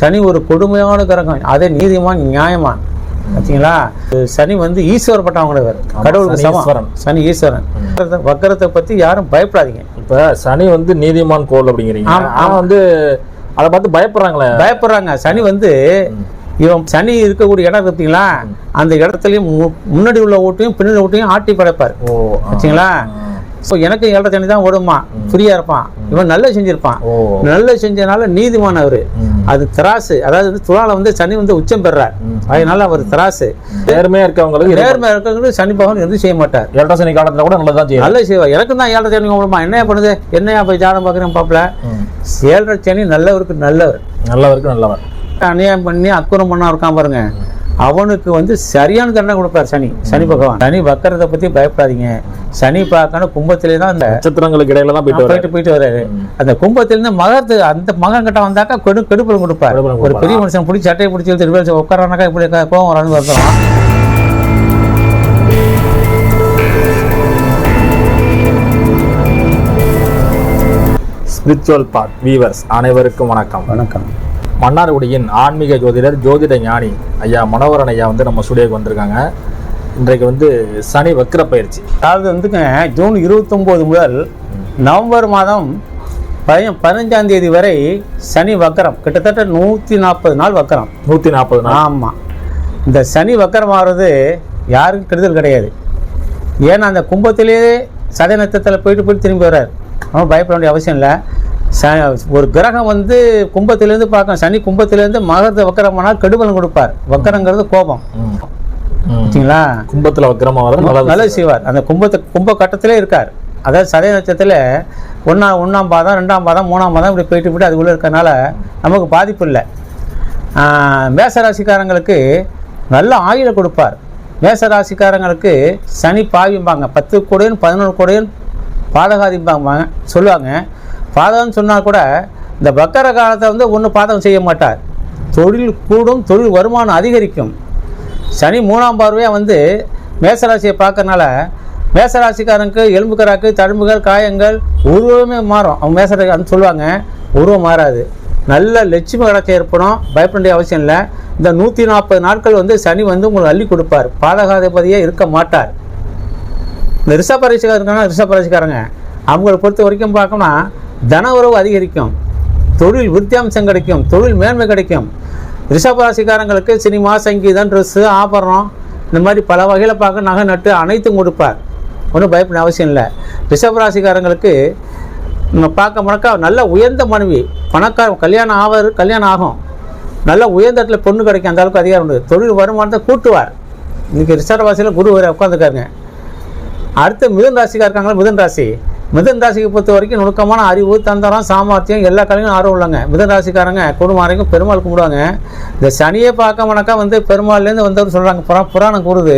சனி ஒரு கொடுமையான கிரகம். அதே நீதிமான் நியாயமான். பார்த்தீங்களா சனி வந்து ஈஸ்வரப்பட்டவங்களவர் கடவுளுக்கு சனி சமம். ஈஸ்வரன். சனி ஈஸ்வரன். வக்கரத்தை பத்தி யாரும் பயப்படாதீங்க. இப்ப சனி வந்து நீதிமான் கோல் அப்படிங்கிறீங்க. ஆமா, ஆனா வந்து அதை பார்த்து பயப்படுறாங்களே? பயப்படுறாங்க. சனி வந்து இவன் சனி இருக்கக்கூடிய இடம் பார்த்தீங்களா அந்த இடத்துலயும் முன்னாடி உள்ள ஓட்டையும் பின்னாடி ஓட்டையும் ஆட்டி படைப்பார். வச்சுங்களா ஸோ எனக்கு ஏழரை சனி தான் ஓடுமா ஃப்ரீயா இருப்பான். இவன் நல்ல செஞ்சிருப்பான். நல்ல செஞ்சனால நீதிமான் அவரு. அது திராசு. அதாவது துலால வந்து சனி வந்து உச்சம் பெறார். அதனால அவர் திராசு. நேர்மையா இருக்கவங்களுக்கு நேர்மை இருக்கிறவங்களுக்கு சனி பகவான் எதுவும் செய்ய மாட்டார். ஏழரை சனி காலத்துல கூட நல்லதான் செய்யும் நல்ல செய்வார். எனக்கு தான் ஏழரை சனி ஓடுமா என்னையா பண்ணுது? என்னையா போய் ஜாதகம் பார்க்குறேன் பாப்பல? ஏழரை சனி நல்லவருக்கு நல்லவர். நல்லவருக்கு நல்லவர். அநியாயம் பண்ணி அக்குறம் பண்ணா இருக்கான் பாருங்க. அவனுக்கு வந்து சரியான தண்டனை கொடுப்பார் சனி. சனி பகவான். சனி வக்கரத்தை பத்தி பயப்படாதீங்க. சனி பார்க்கணும் கும்பத்திலே தான் அந்த நட்சத்திரங்களுக்கு இடையில தான் போயிட்டு போயிட்டு போயிட்டு வர்றாரு. அந்த கும்பத்திலிருந்து மகத்து அந்த மகன் கிட்ட வந்தாக்கா கெடு கெடுப்பல் கொடுப்பார். ஒரு பெரிய மனுஷன் பிடிச்சி சட்டையை பிடிச்சி பேர் உட்காரானாக்கா இப்படி கோவம் வரான்னு வருத்தம் ஸ்பிரிச்சுவல் பாத் வீவர்ஸ் அனைவருக்கும் வணக்கம். வணக்கம். மன்னார்குடியின் ஆன்மீக ஜோதிடர் ஜோதிட ஞானி ஐயா மனோகரன் ஐயா வந்து நம்ம ஸ்டுடியோக்கு வந்திருக்காங்க. இன்றைக்கு வந்து சனி வக்ர பயிற்சி. அதாவது வந்துங்க ஜூன் இருபத்தொம்போது முதல் நவம்பர் மாதம் பதி பதினஞ்சாம் தேதி வரை சனி வக்கரம் கிட்டத்தட்ட நூற்றி நாற்பது நாள் வக்கரம் நூத்தி நாற்பது நாள். ஆமாம் இந்த சனி வக்கரம் ஆகிறது யாருக்கும் கெடுதல் கிடையாது. ஏன்னா அந்த கும்பத்திலேயே சதய நட்சத்திரத்தில் போயிட்டு போயிட்டு திரும்பி வர்றார். அவன் பயப்பட வேண்டிய அவசியம் இல்லை. ச ஒரு கிரகம் வந்து கும்பத்திலேருந்து பார்க்க சனி கும்பத்திலேருந்து மகரத்தை வக்கரமானால் கெடுபலன் கொடுப்பார். வக்கரங்கிறது கோபம். சரிங்களா கும்பத்துல வக்ரமா வர நல்லது. செய்வார். அந்த கும்பத்தை கும்ப கட்டத்திலே இருக்கார். அதாவது சதய நட்சத்திரத்தில் ஒன்றா ஒன்றாம் பாதம் ரெண்டாம் பாதம் மூணாம் பாதம் இப்படி போயிட்டு போயிட்டு அதுக்குள்ளே இருக்கறனால நமக்கு பாதிப்பு இல்லை. மேசராசிக்காரங்களுக்கு நல்ல ஆயுளை கொடுப்பார். மேசராசிக்காரங்களுக்கு சனி பாவிம்பாங்க. பத்து கோடையும் பதினொன்று கோடையும் பாதகாதிம்பாங்க சொல்லுவாங்க. பாதகம்னு சொன்னால் கூட இந்த பக்கர காலத்தை வந்து ஒன்றும் பாதகம் செய்ய மாட்டார். தொழில் கூடும் தொழில் வருமானம் அதிகரிக்கும். சனி மூணாம் பார்வையாக வந்து மேசராசியை பார்க்கறனால மேசராசிக்காரனுக்கு எலும்புக்கராக்கு தழும்புகள் காயங்கள் உருவமே மாறும். அவங்க மேசராசிக்காரன் சொல்லுவாங்க உருவம் மாறாது. நல்ல லட்சுமி வளர்ச்சி ஏற்படும் பயப்பட வேண்டிய அவசியம் இல்லை. இந்த நூற்றி நாற்பது நாட்கள் வந்து சனி வந்து உங்களுக்கு அள்ளி கொடுப்பார். பாதகாதிபதியே இருக்க மாட்டார். இந்த ரிஷபராசிக்காரங்க இருக்காங்க ரிஷபராசிக்காரங்க அவங்களை பொறுத்த வரைக்கும் பார்க்கணும்னா தன உறவு அதிகரிக்கும் தொழில் விருத்தியாம்சம் கிடைக்கும் தொழில் மேன்மை கிடைக்கும். ரிஷபராசிக்காரங்களுக்கு சினிமா சங்கீதம் ட்ரெஸ்ஸு ஆபரணம் இந்த மாதிரி பல வகையில் பார்க்க நகை நட்டு அனைத்தும் கொடுப்பார். ஒன்றும் பயப்பட அவசியம் இல்லை. ரிஷபராசிக்காரங்களுக்கு பார்க்க முடக்கா நல்ல உயர்ந்த மனைவி பணக்கார கல்யாணம் ஆவார் கல்யாணம் ஆகும். நல்ல உயர்ந்த இடத்துல பொண்ணு கிடைக்கும் அந்த அளவுக்கு அதிகாரம் உண்டு. தொழில் வருமானத்தை கூட்டுவார். இன்றைக்கி ரிஷபராசியில் குரு வரை உட்காந்துருக்காருங்க அடுத்து மிதன் ராசிக்காக இருக்காங்களா மிதன் ராசி. மிதுன் ராசிக்கு பொறுத்த வரைக்கும் நுணுக்கமான அறிவு தந்தரம் சாமர்த்தியம் எல்லா கலையும் ஆர்வம் உள்ளங்க மிதன் ராசிக்காரங்க குடும்பம் வரைக்கும் பெருமாள் கும்பிடுவாங்க. இந்த சனியை பார்க்க மணக்கா வந்து பெருமாள்லேருந்து வந்தவர் சொல்கிறாங்க புறா புராணம் கூறுது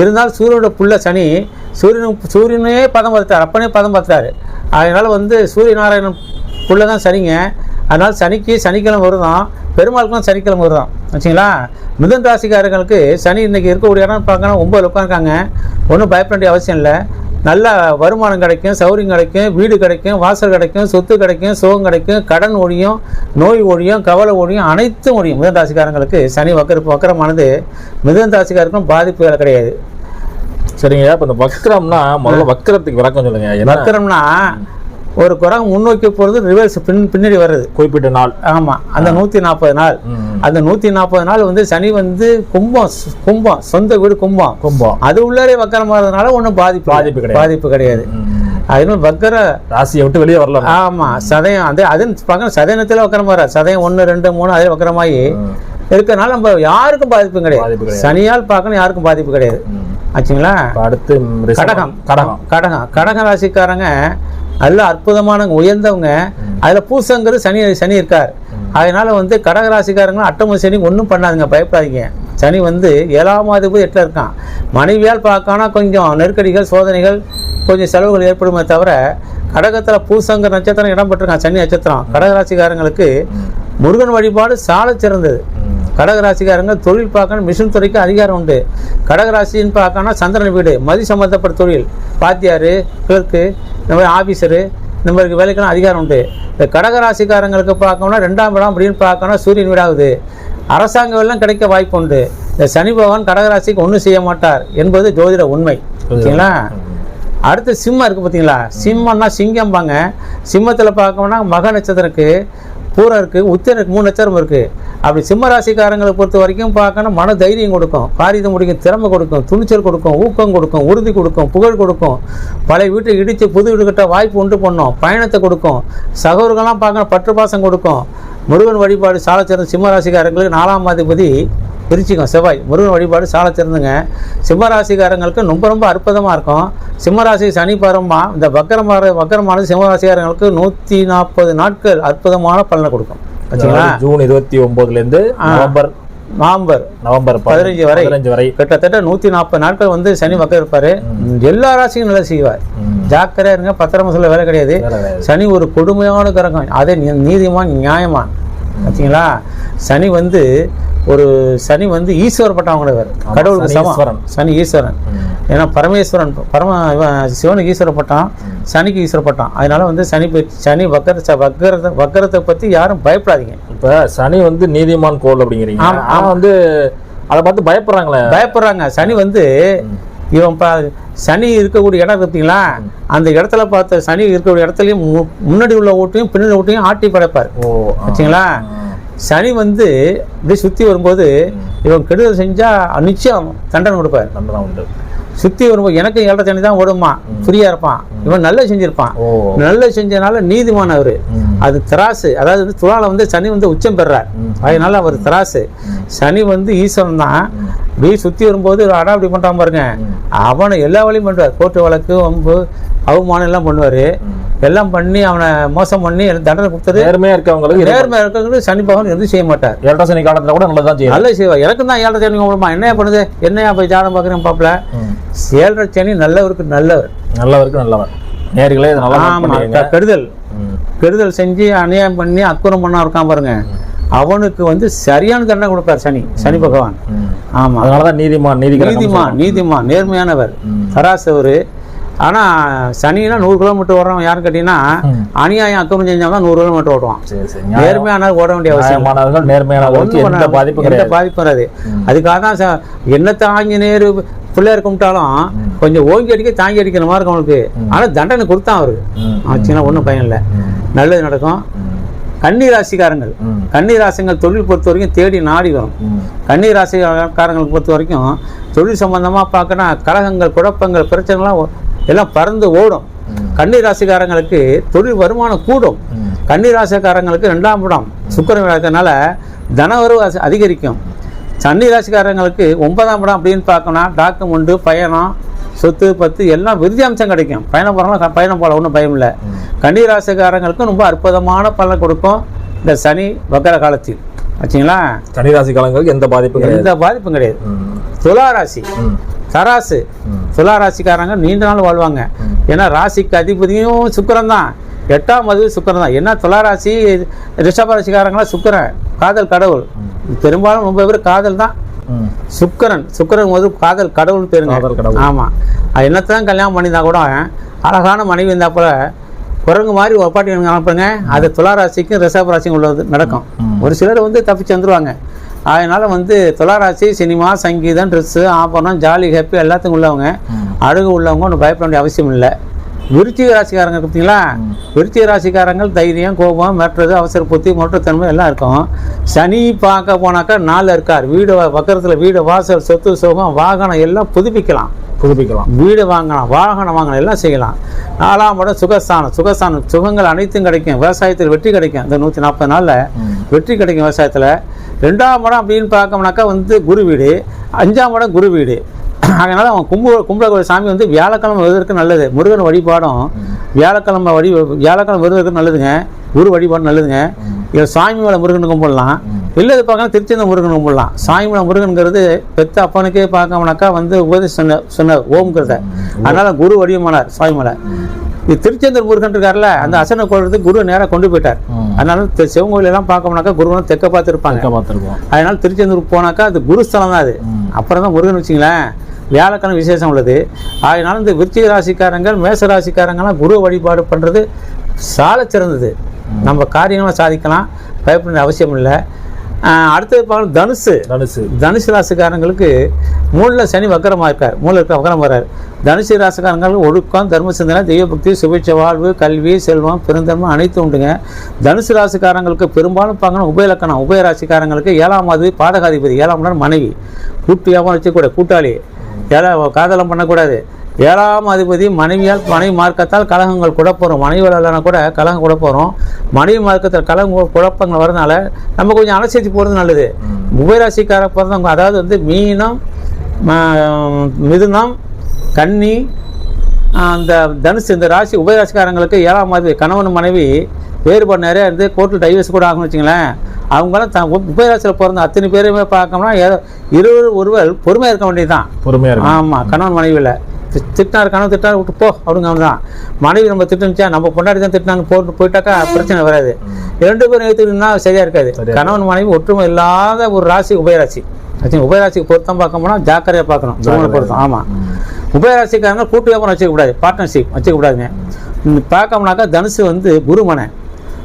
இருந்தாலும் சூரியனோட புள்ள சனி சூரியன் சூரியனே பதம் பார்த்தார் அப்பனே பதம் பார்த்தார் அதனால் வந்து சூரிய நாராயணன் புள்ள தான் சரிங்க அதனால் சனிக்கு சனிக்கிழமை வருதான். பெருமாளுக்கும் சனிக்கிழமை வருதான். வச்சுங்களா? மிதுன் ராசிக்காரங்களுக்கு சனி இன்றைக்கி இருக்கக்கூடிய இடம் பார்க்கணும். ஒம்பது உட்காந்துருக்காங்க ஒன்றும் பயப்பட வேண்டிய அவசியம் இல்லை. நல்ல வருமானம் கிடைக்கும் சௌரியம் கிடைக்கும் வீடு கிடைக்கும் வாசல் கிடைக்கும் சொத்து கிடைக்கும் சுகம் கிடைக்கும் கடன் ஒழியும் நோய் ஒழியும் கவலை ஒழியும் அனைத்தும் ஒழியும். மிதன் ராசிக்காரங்களுக்கு சனி வக்கர வக்கரமானது மிதன் ராசிக்காரருக்கும் பாதிப்புகள் கிடையாது. சரிங்க இப்ப இந்த வக்ரம்னா முதல்ல வக்ரத்துக்கு விளக்கம் சொல்லுங்க வக்கரம்னா ஒரு குரங்கு முன்னோக்கி போகிறது ரிவர்ஸ் பின் பின்னாடி வர்றது. குறிப்பிட்ட நாள். ஆமாம் அந்த நூற்றி நாற்பது நாள். அந்த நூற்றி நாற்பது நாள் வந்து சனி வந்து கும்பம் கும்பம் சொந்த வீடு கும்பம். கும்பம். அது உள்ளே வக்கரமாகிறதுனால ஒன்றும் பாதிப்பு பாதிப்பு. கிடையாது. பாதிப்பு கிடையாது. அதனால வக்கர ராசியை விட்டு வெளியே வரல ஆமாம் சதயம் அது அது பார்க்க சதயனத்தில் வக்கரம் வர சதயம் ஒன்று ரெண்டு மூணு அதே வக்கரமாகி இருக்கறனால நம்ம யாருக்கும் பாதிப்பு பாதிப்பு கிடையாது. சனியால் பார்க்கணும் யாருக்கும் பாதிப்பு கிடையாது. ஆச்சுங்களா? அடுத்து. கடகம் கடகம் கடகம். கடக ராசிக்காரங்க நல்ல அற்புதமான உயர்ந்தவங்க. அதில் பூசங்கிறது சனி சனி இருக்கார். அதனால வந்து கடக ராசிக்காரங்களும் அட்டம சனி ஒன்றும் பண்ணாதுங்க பயப்படாதீங்க. சனி வந்து ஏழாம் அதிபதி எட்டில் இருக்கான். மனைவியால் பார்க்கானா கொஞ்சம் நெருக்கடிகள் சோதனைகள் கொஞ்சம் செலவுகள் ஏற்படுமே தவிர கடகத்தில் பூசங்கிற நட்சத்திரம் இடம் பெற்றிருக்கான் சனி நட்சத்திரம். கடக ராசிக்காரங்களுக்கு முருகன் வழிபாடு சாலச் சிறந்தது. கடகராசிக்காரங்க தொழில் பார்க்கணும் மிஷின் துறைக்கு அதிகாரம் உண்டு. கடகராசின்னு பார்க்கணும் சந்திரன் வீடு மதி சம்மந்தப்பட்ட தொழில். பாத்தியார் கிளர்க்கு இந்த மாதிரி ஆஃபீஸரு இந்த மாதிரி வேலைக்கெல்லாம் அதிகாரம் உண்டு. இந்த கடகராசிக்காரங்களுக்கு பார்க்கணும்னா ரெண்டாம் இடம் அப்படின்னு பார்க்கணும் சூரியன் வீடாகுது. அரசாங்க வேலைலாம் கிடைக்க வாய்ப்பு உண்டு. இந்த சனி பகவான் கடகராசிக்கு ஒன்றும் செய்ய மாட்டார் என்பது ஜோதிட உண்மை. ஓகேங்களா? அடுத்து சிம்மம் இருக்குது பார்த்தீங்களா சிம்மம்னா சிங்கம்பாங்க. சிம்மத்தில் பார்க்கணும்னா மக நட்சத்திரக்கு பூரா இருக்குது உத்திரம் மூணு நட்சத்திரம் இருக்குது அப்படி சிம்ம ராசிக்காரங்களை பொறுத்த வரைக்கும் பார்க்கணும் மன தைரியம் கொடுக்கும். காரியத்தை முடிக்கும் திறமை கொடுக்கும் துணிச்சல் கொடுக்கும் ஊக்கம் கொடுக்கும் உறுதி கொடுக்கும் புகழ் கொடுக்கும். பழைய வீட்டை இடித்து புது வீடு கட்ட வாய்ப்பு உண்டு பண்ணும். பயணத்தை கொடுக்கும். சகோதரர்கள்லாம் பார்க்கணும் பற்று பாசம் கொடுக்கும். முருகன் வழிபாடு சாலச்சிறந்த சிம்ம ராசிக்காரங்களுக்கு நாலாம் அதிபதி விருச்சிகம் செவ்வாய் முருகன் வழிபாடு சால சிறந்துங்க. சிம்மராசிக்காரங்களுக்கு ரொம்ப ரொம்ப அற்புதமாக இருக்கும். சிம்மராசி சனி பரமா இந்த வக்கரமான வக்கரமானது சிம்மராசிக்காரங்களுக்கு நூற்றி நாற்பது நாட்கள் அற்புதமான பலனை கொடுக்கும். வச்சுங்களா ஜூன் இருபத்தி ஒன்பதுல இருந்து நவம்பர் நவம்பர் நவம்பர் பதினஞ்சு வரை. பதினஞ்சு வரை. கிட்டத்தட்ட நூற்றி நாற்பது நாட்கள் வந்து சனி வக்கரம் இருப்பார். எல்லா ராசியும் நல்லா செய்வார். ஜாக்கிரதையா இருங்க பத்திரமா சொல்ல வேலை கிடையாது. சனி ஒரு கொடுமையான கிரகம். அதே நீதிமான் நியாயமான். பார்த்தீங்களா சனி வந்து ஒரு சனி வந்து ஈஸ்வரப்பட்டவங்கிறவர் ஆமா, கடவுளுக்கு சனி சமம். ஈஸ்வரன். சனி ஈஸ்வரன். ஏன்னா பரமேஸ்வரன் பரம சிவனுக்கு ஈஸ்வரப்பட்டான் சனிக்கு ஈஸ்வரப்பட்டான். அதனால வந்து சனி சனி வக்கர வக்கரத்தை வக்கரத்தை பற்றி யாரும் பயப்படாதீங்க. இப்ப சனி வந்து நீதிமான் கோல் அப்படிங்கிறீங்க. ஆமா, ஆனா வந்து அதை பார்த்து பயப்படுறாங்களே. பயப்படுறாங்க. சனி வந்து இவன் பா சனி இருக்கக்கூடிய இடம் பார்த்தீங்களா அந்த இடத்துல பார்த்த சனி இருக்கக்கூடிய இடத்துலையும் முன்னாடி உள்ள ஓட்டையும் பின்னாடி ஓட்டையும் ஆட்டி படைப்பார். ஓ. வச்சுங்களா? சனி வந்து இப்படி சுற்றி வரும்போது இவன் கெடுதல் செஞ்சா நிச்சயம் தண்டனை கொடுப்பார். தண்டனை உண்டு. சுற்றி வரும்போது எனக்கு ஏழரை சனி தான் ஓடுமா ஃப்ரீயா இருப்பான். இவன் நல்ல செஞ்சிருப்பான். நல்ல செஞ்சனால நீதிமான் அவரு. அது திராசு. அதாவது வந்து துலால வந்து சனி வந்து உச்சம் பெறார். அதனால அவர் திராசு. சனி வந்து ஈஸ்வரன் தான். இப்படி சுற்றி வரும்போது அடா அப்படி பண்ணுறான் பாருங்க. அவனை எல்லா வழியும் பண்ணுவார் கோர்ட்டு வழக்கு வம்பு அவமானம் எல்லாம் பண்ணுவார். எல்லாம் பண்ணி அவனை மோசம் பண்ணி தண்டனை கொடுத்துரு நேர்மையா இருக்கவங்களுக்கு நேர்மையாக இருக்கிறவங்களுக்கு சனி பகவான் எதுவும் செய்ய மாட்டார். ஏழரை சனி காலத்துல கூட நல்லதான் செய்யும். நல்ல செய்வார். எனக்கும் தான் ஏழரை சனி கும்பிடுமா? என்னையா பண்ணுது? என்னையா போய் ஜாதகம் பார்க்குறேன் பாப்பில். ஏழரை சனி நல்லவருக்கு நல்லவர். நல்லவருக்கு நல்லவன் நேர்களே இதை நல்லா note ஆமா பண்ணிக்கங்க. க- கெடுதல். கெடுதல் செஞ்சு அநியாயம் பண்ணி அக்குறம் பண்ணா இருக்கான் பாருங்க. அவனுக்கு வந்து சரியான தண்டனை கொடுப்பார் சனி. சனி பகவான். ம். ஆமா அதனாலதான் நீதிமான் நீதி நீதிமான் நீதிமான் நேர்மையானவர் ம். தராசவர் ஆனா சனினா நூறு கிலோமீட்டர் ஓடுறவன் யாருன்னு கேட்டீங்கன்னா. அநியாயம் அக்கம் செஞ்சவன் தான் நூறு கிலோமீட்டர் ஓடுவான் சரி சரி நியாயம். நேர்மையான ஓட வேண்டிய அவசியம் இல்லை. நியாயமானவர்கள் நேர்மையானவர்களுக்கு ஒண்ணும் எந்த பண்ண- பாதிப்பும் எந்த கிடையாது பாதிப்பும் வராது அதுக்காக தான் ச- என்னத்தை ஆஞ்சநேயர் பிள்ளையார் கும்பிட்டாலும் கொஞ்சம் ஓங்கி அடிக்க தாங்கி அடிக்கிற மாதிரி இருக்கும் அவனுக்கு ஆனா தண்டனை கொடுத்தான் அவருக்கு. ஆச்சுன்னா ஒன்றும் பயன் இல்லை. நல்லது நடக்கும் ம். கன்னி ராசிக்காரங்கள் ம். கன்னி ராசிங்கள் தொழில் பொறுத்த வரைக்கும் தேடி நாடி வரும் ம். கன்னி ராசிக்காரங்களுக்கு பொறுத்த வரைக்கும் தொழில் சம்பந்தமாக பார்க்கனா கலகங்கள் குழப்பங்கள் பிரச்சனைலாம் எல்லாம் பறந்து ஓடும் கன்னி ராசிக்காரங்களுக்கு தொழில் வருமானம் கூடும் ம். கன்னி ராசிக்காரங்களுக்கு ரெண்டாம் இடம் சுக்கரன் இருக்கிறதுனால தனவரவு அதிகரிக்கும் சன்னி ராசிக்காரங்களுக்கு ஒன்பதாம் இடம் அப்படின்னு பார்க்கணும்னா டாக்குமெண்ட்டு பயணம் சொத்து பத்து எல்லாம் விருதியாம்சம் கிடைக்கும். பயணம் போகிறவங்க பயணம் போகல ஒன்றும் பயம் இல்லை. கன்னி ராசிக்காரங்களுக்கும் ரொம்ப அற்புதமான பலன் கொடுக்கும் இந்த சனி வக்கர காலத்தில். வச்சிங்களா கன்னிராசி காலங்களுக்கு எந்த பாதிப்பும் எந்த பாதிப்பும் கிடையாது. ம். துலா ராசி ம். தராசு. ம். துலா ராசிக்காரங்க நீண்ட நாள் வாழ்வாங்க. ஏன்னா ராசிக்கு அதிபதியும் சுக்கிரன் தான். எட்டாம் மது சுக்கிரன் தான். என்ன துலா ராசி ரிஷப ராசிக்காரங்களாம் சுக்கிரன் காதல் கடவுள். பெரும்பாலும் ரொம்ப பேர் காதல் தான். சுக்கிரன். சுக்கிரன் போது காதல் கடவுள் பேருங்க. காதல் கடவுள். ஆமாம் அது என்னத்தான் கல்யாணம் பண்ணியிருந்தா கூட அழகான மனைவி இருந்தால் போல குரங்கு மாதிரி ஒரு பாட்டி அனுப்புங்க அது துலா ராசிக்கும் ரிஷப ராசிக்கும் உள்ளது நடக்கும். ஒரு சிலர் வந்து தப்பிச்சு வந்துருவாங்க. அதனால வந்து துலா ராசி சினிமா சங்கீதம் ட்ரெஸ்ஸு ஆபரணம் ஜாலி ஹாப்பி எல்லாத்துக்கும் உள்ளவங்க அழகு உள்ளவங்க ஒன்றும் பயப்பட வேண்டிய அவசியம் இல்லை. விருச்சிக ராசிக்காரங்க பார்த்தீங்களா விருச்சிக ராசிக்காரங்கள் தைரியம் கோபம் மேட்டுறது அவசர புத்தி மொட்டத்தன்மை எல்லாம் இருக்கும். சனி பார்க்க போனாக்கா நாளில் இருக்கார். வீடு பக்கத்தில் வீடு வாசல் சொத்து சுகம் வாகனம் எல்லாம் புதுப்பிக்கலாம். புதுப்பிக்கலாம். வீடு வாங்கலாம் வாகனம் வாங்கலாம் எல்லாம் செய்யலாம். நாலாம் இடம் சுகஸ்தானம். சுகஸ்தானம் சுகங்கள் அனைத்தும் கிடைக்கும். விவசாயத்தில் வெற்றி கிடைக்கும். இந்த நூற்றி நாற்பது நாளில் வெற்றி கிடைக்கும் விவசாயத்தில். ரெண்டாம் இடம் அப்படின்னு பார்க்கணும்னாக்கா வந்து குரு வீடு. அஞ்சாம் இடம் குரு வீடு. அதனால் அவன் கும்ப கும்பலக்கூடிய சாமி வந்து வியாழக்கிழமை வருவதற்கு நல்லது. முருகன் வழிபாடும் வியாழக்கிழமை வழி வியாழக்கிழமை வருவதற்கு நல்லதுங்க. குரு வழிபாடு நல்லதுங்க. இது சாமி மேலே முருகன் கும்பிடலாம். இல்லை இது பார்க்கலாம் திருச்செந்தூர் முருகன் கும்பிடலாம். சாமி மேலே முருகனுங்கிறது பெத்த அப்பனுக்கே பார்க்கணும்னாக்கா வந்து உபதேசம் சொன்ன சொன்னார் ஓம்ங்கிறத. அதனால் குரு வடிவமானார் சாமி மேலே. இது திருச்செந்தூர் முருகன் இருக்கார்ல அந்த அசனை கொள்றதுக்கு குரு நேராக கொண்டு போயிட்டார். அதனால சிவன் கோயில் எல்லாம் பார்க்கணும்னாக்கா குருவனை தெற்க பார்த்துருப்பாங்க. அதனால திருச்செந்தூர் போனாக்கா அது குருஸ்தலம் தான் அது. அப்புறம் தான் முருகன் வச்சிங்களேன். வியாழக்கிழமை விசேஷம் உள்ளது. அதனால இந்த விருச்சிக ராசிக்காரங்கள் மேச ராசிக்காரங்கெல்லாம் குரு வழிபாடு பண்ணுறது சாலச் சிறந்தது. நம்ம காரியமாக சாதிக்கலாம் பயப்பட அவசியம் இல்லை. அடுத்தது பார்க்கணும் தனுசு. தனுசு. தனுசு ராசிக்காரங்களுக்கு மூணில் சனி வக்கரமாக இருக்கார். மூணில் இருக்க வக்கரம் வர்றார் தனுசு ராசிக்காரங்களுக்கு ஒழுக்கம் தர்ம சிந்தனை தெய்வ பக்தி சுபிட்ச வாழ்வு கல்வி செல்வம் பெருந்தன்மை அனைத்தும் உண்டுங்க. தனுசு ராசிக்காரங்களுக்கு பெரும்பாலும் பார்க்கணும் உபயலக்கணம். உபய ராசிக்காரங்களுக்கு ஏழாம் அதிபதி பாதகாதிபதி ஏழாம் மனைவி. கூட்டு வியாபாரம் வச்சுக்கூடாது கூட்டாளி. ஏழா காதலம் பண்ணக்கூடாது. ஏழாம் அதிபதி மனைவியால் மனைவி மார்க்கத்தால் கலகங்கள் குழப்பரும் மனைவி வரலனா கூட கலகம் குழப்பரும் மனைவி மார்க்கத்தில் கலகம் குழப்பங்கள் வரதுனால நம்ம கொஞ்சம் அலட்சியத்து போகிறது நல்லது. உபயராசிக்கார பிறந்தவங்க அதாவது வந்து மீனம் மிதுனம் கன்னி அந்த தனுசு இந்த ராசி உபயராசிக்காரங்களுக்கு ஏழாம் அதிபதி கணவன் மனைவி வேறுபாடு நிறையா இருந்து கோர்ட்டில் டைவர்ஸ் கூட ஆகும்னு வச்சுங்களேன். அவங்களாம் த உபயராசியில் பிறந்த அத்தனை பேருமே பார்க்கணும்னா ஏதோ- இருவர் ஒருவர் பொறுமையாக இருக்க வேண்டியதுதான். பொறுமையா இருக்கு ஆமாம் கணவன் மனைவியில் திட்டினார் கணவன் திட்டார் விட்டு போ அப்படிங்க தான் மனைவி நம்ம திட்டுச்சா நம்ம கொண்டாடி தான் திட்டினாங்க போட்டு போயிட்டாக்கா பிரச்சனை வராது. ரெண்டு பேரும் ஏற்றுக்கிட்டா சரியா இருக்காது. கணவன் மனைவி ஒற்றுமை இல்லாத ஒரு ராசி உபயராசி? உபயராசிக்கு பொருத்தம் பார்க்க போனால் ஜாக்கிரதையாக பார்க்கணும் திருமண பொருத்தம் ஆமாம் உபயராசிக்காரங்க கூட்டு வியாபாரம் வச்சுக்கக்கூடாது பார்ட்னர்ஷிப் வச்சுக்கக்கூடாதுங்க பார்க்கணும்னாக்கா தனுசு வந்து குருமனை.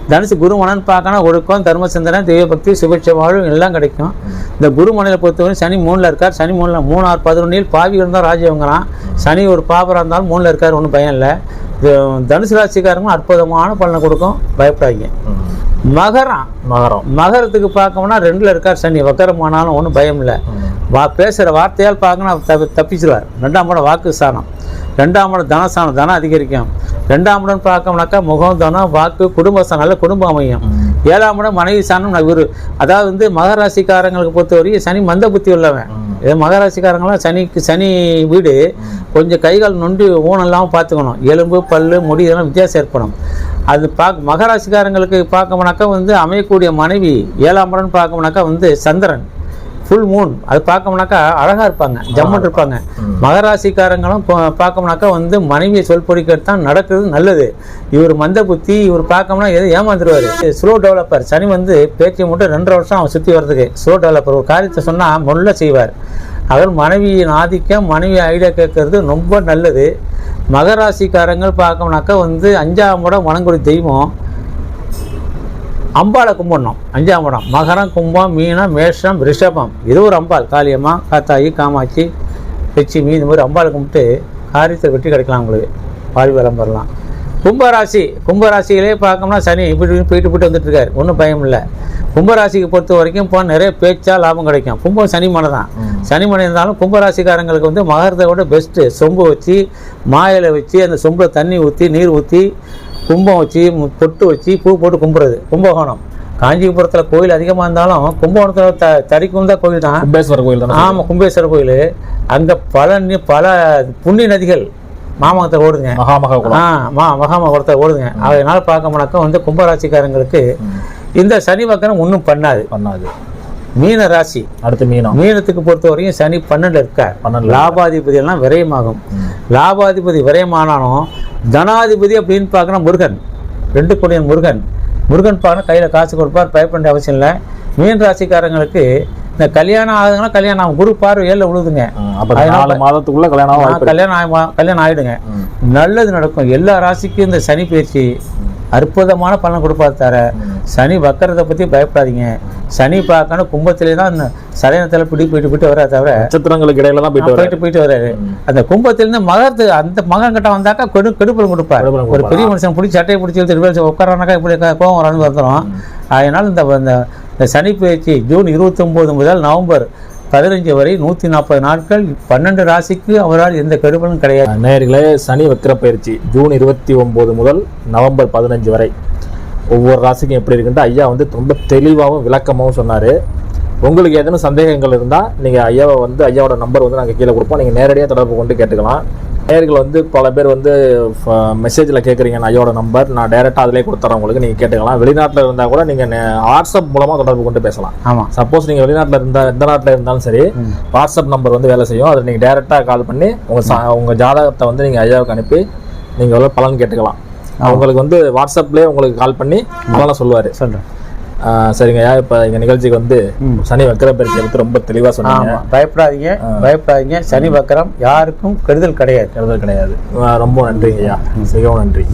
தனுசு குருமனன்னு பார்க்கணும் ஒழுக்கம் தர்ம சிந்தனை தெய்வ பக்தி சுபிட்ச வாழ்வு எல்லாம் கிடைக்கும். இந்த குருமனையில் பொறுத்தவரை சனி மூணில் இருக்கார். சனி மூணில் மூணாறு பதினொன்றில் பாவி இருந்தால் ராஜ்யவங்கலாம் சனி ஒரு பாபராக இருந்தாலும் மூணில் இருக்கார் ஒன்றும் பயம் இல்லை. தனுசு ராசிக்காரங்களும் அற்புதமான பலனை கொடுக்கும். பயப்படாதீங்க. மகரம். மகரம். மகரத்துக்கு பார்க்கணும்னா ரெண்டில் இருக்கார் சனி. வக்கரமானாலும் ஒன்றும் பயம் இல்லை. வா பேசுகிற வார்த்தையால் பார்க்கணும் தப்பி தப்பிச்சிருவார். ரெண்டாம் இடம் வாக்கு ஸ்தானம். ரெண்டாம் இடம் தனஸ்தானம். தனம் அதிகரிக்கும். ரெண்டாம் இடம் பார்க்கணும்னாக்கா முகம் தனம் வாக்கு குடும்ப நல்ல குடும்பம் அமையும். ஏழாம் இடம் மனைவி சனம் இவர் அதாவது வந்து மகராசிக்காரங்களுக்கு பொறுத்தவரைக்கும் சனி மந்த புத்தி உள்ளவன். இதே மகராசிக்காரங்களாம் சனிக்கு சனி வீடு. கொஞ்சம் கைகால் நொண்டி ஊனெல்லாம் இல்லாமல் பார்த்துக்கணும். எலும்பு பல்லு முடி இதெல்லாம் வித்தியாசம் ஏற்படும். அது பார்க்க மகராசிக்காரங்களுக்கு பார்க்கணும்னாக்கா வந்து அமையக்கூடிய மனைவி ஏழாம் இடம் பார்க்கணும்னாக்கா வந்து சந்திரன். ஃபுல் மூன் அது பார்க்கணும்னாக்கா அழகாக இருப்பாங்க ஜம்முன்னு இருப்பாங்க. மகராசிக்காரங்களும் பா- பார்க்கணும்னாக்கா வந்து மனைவியை சொல் பொறிக்கிறது தான் நடக்கிறது நல்லது. இவர் மந்த புத்தி இவர் பார்க்கணும்னா எது ஏமாந்துருவார். ஸ்லோ டெவலப்பர் சனி வந்து பேச்சு மட்டும் ரெண்டரை வருஷம் அவன் சுற்றி வர்றதுக்கு. ஸ்லோ டெவலப்பர் ஒரு காரியத்தை சொன்னால் முள்ள செய்வார். அவர் மனைவியின் ஆதிக்கம் மனைவி ஐடியா கேட்கறது ரொம்ப நல்லது. மகராசிக்காரங்கள் பார்க்கணும்னாக்கா வந்து அஞ்சாம் இடம் வணங்குடி தெய்வம். அம்பாளை கும்பிடணும். அஞ்சாம் இடம் மகரம் கும்பம் மீனம் மேஷம் ரிஷபம். இது ஒரு அம்பாள் காளியம்மா காத்தாயி காமாட்சி லட்சுமி இந்த மாதிரி அம்பாளை கும்பிட்டு காரியத்தை வெற்றி கிடைக்கலாம் உங்களுக்கு. வாழ்வு வளம் பெறலாம் கும்பராசி கும்பராசியிலே பார்க்கணும்னா சனி இப்படி போயிட்டு போயிட்டு வந்துட்டு இருக்காரு. ஒன்றும் பயம் இல்லை. கும்பராசிக்கு பொறுத்த வரைக்கும் இப்போ நிறைய பேச்சா லாபம் கிடைக்கும். கும்பம் சனி மனை தான். சனி மனை இருந்தாலும் கும்பராசிக்காரங்களுக்கு வந்து மகரத்தை விட பெஸ்ட்டு சொம்பு வச்சு மாயில வச்சு அந்த சொம்பில் தண்ணி ஊற்றி நீர் ஊற்றி கும்பம் வச்சு பொட்டு வச்சு பூ போட்டு கும்புறது கும்பகோணம். காஞ்சிபுரத்தில் கோயில் அதிகமாக இருந்தாலும் கும்பகோணத்தில் த தறிக்கும் தான் கோயில் தான். கும்பேஸ்வரர் கோயில் தானே? ஆமாம் கும்பேஸ்வரர் கோயில். அங்கே பல பல புண்ணிய நதிகள் மாமகத்தை ஓடுங்க மகாமகா குளம். ஆ மா மகாமகுரத்தை ஓடுங்க அதனால பார்க்கணும்னாக்கா வந்து கும்பராசிக்காரங்களுக்கு இந்த சனி வக்கரம் ஒன்றும் பண்ணாது. பண்ணாது. மீன ராசி. அடுத்து மீனம். மீனத்துக்கு பொறுத்த வரைக்கும் சனி பன்னெண்டு இருக்கார். பன்னெண்டுல. லாபாதிபதி எல்லாம் விரயமாகும் லாபாதிபதி விரயமானாலும் தனாதிபதி அப்படின்னு பார்க்கணும் முருகன். ரெண்டு கொடியன் முருகன். முருகன் பார்க்கணும் கையில் காசு கொடுப்பார் பயப்பட அவசியம் இல்லை. மீன் ராசிக்காரங்களுக்கு இந்த கல்யாணம் ஆகுதுன்னா கல்யாணம் குரு பார்வை ஏழில் விழுதுங்க நாலு மாதத்துக்குள்ள கல்யாணம் கல்யாணம் கல்யாணம் ஆயிடுங்க. நல்லது நடக்கும். எல்லா ராசிக்கும் இந்த சனி பயிற்சி. அற்புதமான பலன் கொடுப்பாரு தர சனி வக்கரத்தை பற்றி பயப்படாதீங்க. சனி பார்க்கணும் கும்பத்திலே தான் சலைனத்தில் பிடி போயிட்டு போயிட்டு வர தவிர நட்சத்திரங்களுக்கு இடையில தான் போயிட்டு போயிட்டு போயிட்டு வர்றாரு. அந்த கும்பத்திலிருந்து மகரத்து அந்த மகன் கிட்ட வந்தாக்கா கெடு கெடுப்பல் கொடுப்பார். ஒரு பெரிய மனுஷன் பிடிச்சி சட்டையை பிடிச்சி இழுத்து உட்காரானாக்கா இப்படி கோவம் வரான்னு வந்துடும் அதனால் இந்த இந்த இந்த சனி பயிற்சி ஜூன் இருபத்தொம்போது முதல் நவம்பர் பதினஞ்சு வரை நூற்றி நாற்பது நாட்கள் பன்னெண்டு ராசிக்கு அவரால் எந்த கெடுபலும் கிடையாது. நேர்களே சனி வக்கர பயிற்சி ஜூன் இருபத்தி ஒன்பது முதல் நவம்பர் பதினஞ்சு வரை. ஒவ்வொரு ராசிக்கும் எப்படி இருக்குன்ட்டு ஐயா வந்து ரொம்ப தெளிவாகவும் விளக்கமாகவும் சொன்னார். உங்களுக்கு ஏதேனும் சந்தேகங்கள் இருந்தால் நீங்கள் ஐயாவை வந்து ஐயாவோட நம்பர் வந்து நாங்கள் கீழே கொடுப்போம். நீங்கள் நேரடியாக தொடர்பு கொண்டு கேட்டுக்கலாம். நேயர்கள் வந்து பல பேர் வந்து மெசேஜில் கேட்குறீங்க நான் ஐயாவோட நம்பர் நான் டேரெக்டாக அதிலே கொடுத்துறேன் உங்களுக்கு நீங்கள் கேட்டுக்கலாம். வெளிநாட்டில் இருந்தால் கூட நீங்கள் வாட்ஸ்அப் மூலமாக தொடர்பு கொண்டு பேசலாம். ஆமாம் சப்போஸ் நீங்கள் வெளிநாட்டில் இருந்தால் எந்த நாட்டில் இருந்தாலும் சரி வாட்ஸ்அப் நம்பர் வந்து வேலை செய்யும். அதில் நீங்கள் டேரெக்டாக கால் பண்ணி உங்கள் சா உங்கள் ஜாதகத்தை வந்து நீங்கள் ஐயாவுக்கு அனுப்பி நீங்கள் எவ்வளோ பலன் கேட்டுக்கலாம். உங்களுக்கு வந்து வாட்ஸ்அப்லேயே உங்களுக்கு கால் பண்ணி பலனை சொல்லுவார். சொல்கிறேன் சரிங்க. ஐயா இப்போ எங்கள் நிகழ்ச்சிக்கு வந்து சனி வக்கர பயிற்சியை பற்றி ரொம்ப தெளிவாக சொன்னாங்க. பயப்படாதீங்க. பயப்படாதீங்க. சனி வக்கரம் யாருக்கும் கெடுதல் கிடையாது. கருதல் கிடையாது. ரொம்ப நன்றிங்க ஐயா மிகவும் நன்றி.